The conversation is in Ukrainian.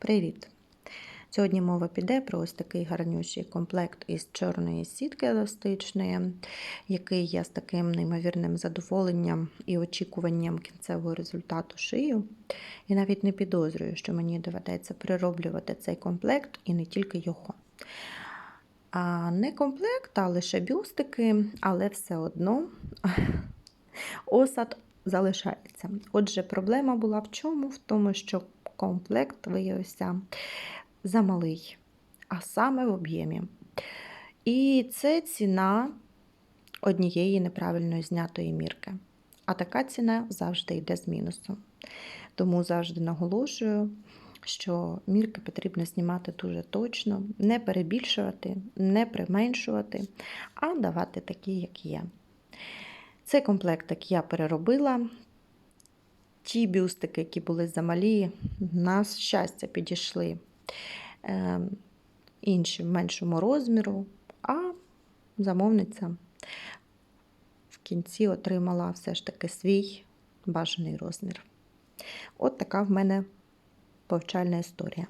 Привіт! Сьогодні мова піде про ось такий гарнющий комплект із чорної сітки еластичної, який я з таким неймовірним задоволенням і очікуванням кінцевого результату шию. І навіть не підозрюю, що мені доведеться перероблювати цей комплект і не тільки його. А не комплект, а лише бюстики, але все одно осад залишається. Отже, проблема була в чому? В тому, що комплект виявився замалий, а саме в об'ємі. І це ціна однієї неправильно знятої мірки. А така ціна завжди йде з мінусу. Тому завжди наголошую, що мірки потрібно знімати дуже точно, не перебільшувати, не применшувати, а давати такі, як є. Цей комплектик я переробила. Ті бюстики, які були замалі, на щастя, підійшли е, інші в меншому розміру, а замовниця в кінці отримала все ж таки свій бажаний розмір. От така в мене повчальна історія.